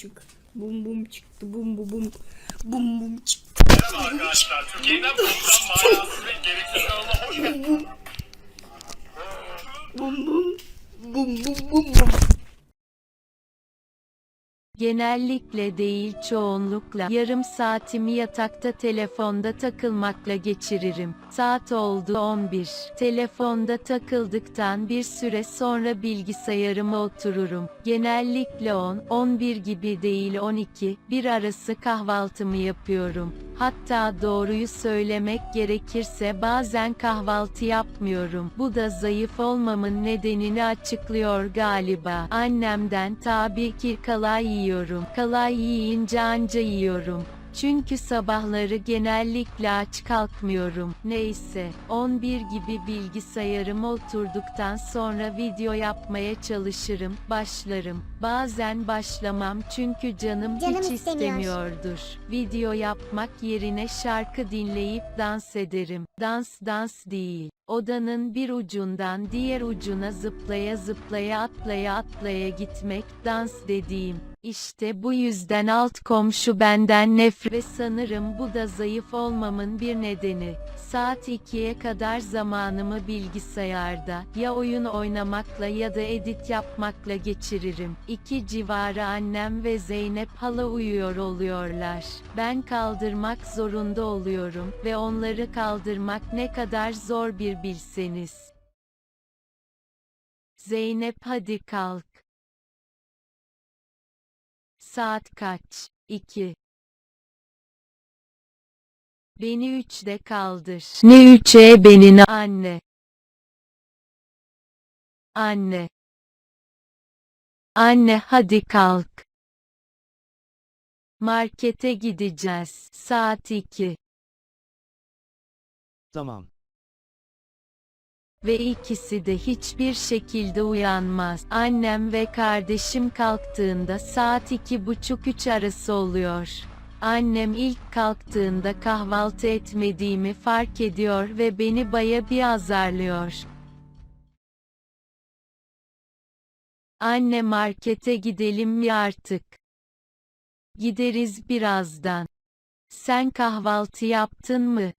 çık. Bum bum çıktı. Bum bum bum. Bum bum çıktı. Merhaba arkadaşlar. Türkiye'nin en program manasız ve gereksiz kanalına hoş geldiniz. Bum bum. Bum bum bum bum. Genellikle değil çoğunlukla yarım saatimi yatakta telefonda takılmakla geçiririm. Saat oldu 11. Telefonda takıldıktan bir süre sonra bilgisayarıma otururum. Genellikle 10, 11 gibi değil 12, bir arası kahvaltımı yapıyorum. Hatta doğruyu söylemek gerekirse bazen kahvaltı yapmıyorum. Bu da zayıf olmamın nedenini açıklıyor galiba. Annemden tabii ki kalay yiyorum. Kalay yiyince anca yiyorum. Çünkü sabahları genellikle aç kalkmıyorum. Neyse, 11 gibi bilgisayarıma oturduktan sonra video yapmaya çalışırım, başlarım. Bazen başlamam çünkü canım, Canım hiç istemiyor. istemiyordur. Video yapmak yerine şarkı dinleyip dans ederim. Dans dans değil. Odanın bir ucundan diğer ucuna zıplaya zıplaya atlaya atlaya gitmek dans dediğim. İşte bu yüzden alt komşu benden nefret ve sanırım bu da zayıf olmamın bir nedeni. Saat 2'ye kadar zamanımı bilgisayarda ya oyun oynamakla ya da edit yapmakla geçiririm. 2 civarı annem ve Zeynep hala uyuyor oluyorlar. Ben kaldırmak zorunda oluyorum ve onları kaldırmak ne kadar zor bir bilseniz. Zeynep hadi kalk. Saat kaç? 2. Beni üçte kaldır. Ne üçe beni na- anne. Anne. Anne hadi kalk. Markete gideceğiz. Saat 2. Tamam. Ve ikisi de hiçbir şekilde uyanmaz. Annem ve kardeşim kalktığında saat iki buçuk üç arası oluyor. Annem ilk kalktığında kahvaltı etmediğimi fark ediyor ve beni baya bir azarlıyor. Anne markete gidelim mi artık? Gideriz birazdan. Sen kahvaltı yaptın mı?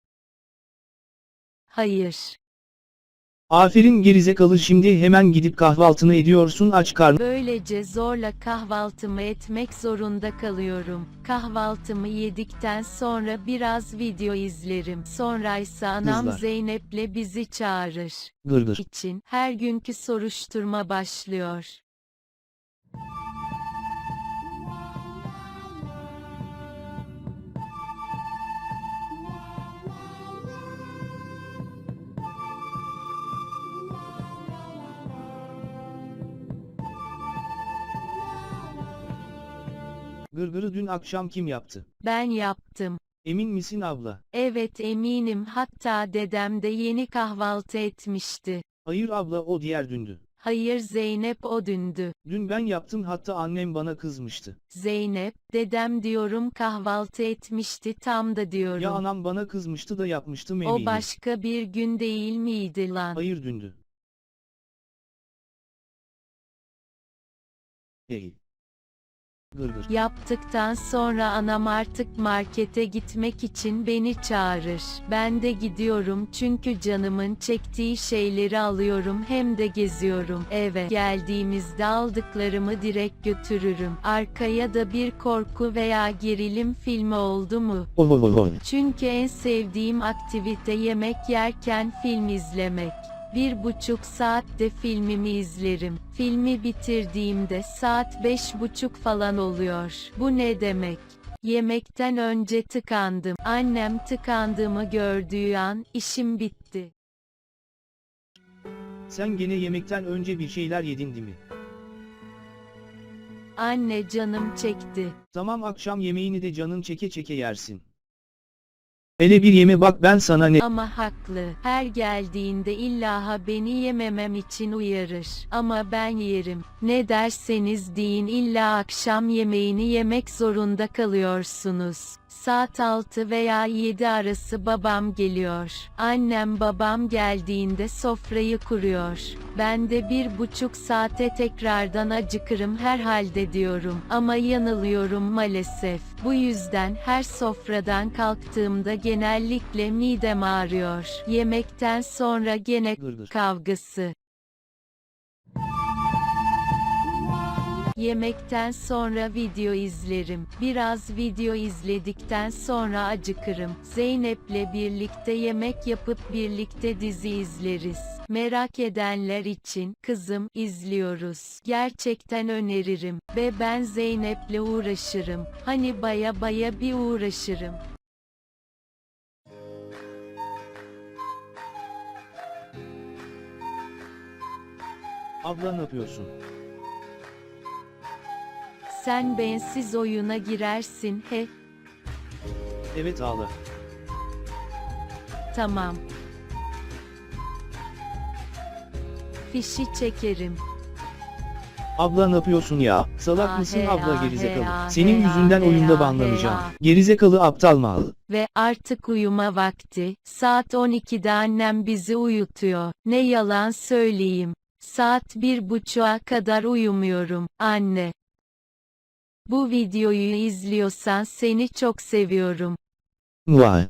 Hayır. Aferin gerizekalı şimdi hemen gidip kahvaltını ediyorsun aç karnı. Böylece zorla kahvaltımı etmek zorunda kalıyorum. Kahvaltımı yedikten sonra biraz video izlerim. Sonra ise anam Kızlar. Zeynep'le bizi çağırır. Gırgır. için her günkü soruşturma başlıyor. Gırgırı dün akşam kim yaptı? Ben yaptım. Emin misin abla? Evet eminim hatta dedem de yeni kahvaltı etmişti. Hayır abla o diğer dündü. Hayır Zeynep o dündü. Dün ben yaptım hatta annem bana kızmıştı. Zeynep, dedem diyorum kahvaltı etmişti tam da diyorum. Ya anam bana kızmıştı da yapmıştım O eminim. başka bir gün değil miydi lan? Hayır dündü. Hey. Yaptıktan sonra anam artık markete gitmek için beni çağırır. Ben de gidiyorum çünkü canımın çektiği şeyleri alıyorum hem de geziyorum. Eve geldiğimizde aldıklarımı direkt götürürüm. Arkaya da bir korku veya gerilim filmi oldu mu? Çünkü en sevdiğim aktivite yemek yerken film izlemek. Bir buçuk saatte filmimi izlerim. Filmi bitirdiğimde saat beş buçuk falan oluyor. Bu ne demek? Yemekten önce tıkandım. Annem tıkandığımı gördüğü an işim bitti. Sen gene yemekten önce bir şeyler yedin değil mi? Anne canım çekti. Tamam akşam yemeğini de canın çeke çeke yersin. Hele bir yeme bak ben sana ne... Ama haklı. Her geldiğinde illaha beni yememem için uyarır. Ama ben yerim. Ne derseniz deyin illa akşam yemeğini yemek zorunda kalıyorsunuz. Saat 6 veya 7 arası babam geliyor. Annem babam geldiğinde sofrayı kuruyor. Ben de bir buçuk saate tekrardan acıkırım herhalde diyorum. Ama yanılıyorum maalesef. Bu yüzden her sofradan kalktığımda genellikle midem ağrıyor. Yemekten sonra gene kavgası. Yemekten sonra video izlerim. Biraz video izledikten sonra acıkırım. Zeynep'le birlikte yemek yapıp birlikte dizi izleriz. Merak edenler için kızım izliyoruz. Gerçekten öneririm. Ve ben Zeynep'le uğraşırım. Hani baya baya bir uğraşırım. Abla ne yapıyorsun? Sen bensiz oyuna girersin he. Evet ağla. Tamam. Fişi çekerim. Abla ne yapıyorsun ya? Salak Ah mısın he abla ah he gerizekalı? ah Senin he yüzünden ah he oyunda ah banlanacağım. he ah. Gerizekalı aptal mal. Ve artık uyuma vakti. Saat 12'de annem bizi uyutuyor. Ne yalan söyleyeyim. Saat bir buçuğa kadar uyumuyorum, anne. Bu videoyu izliyorsan seni çok seviyorum. Vay.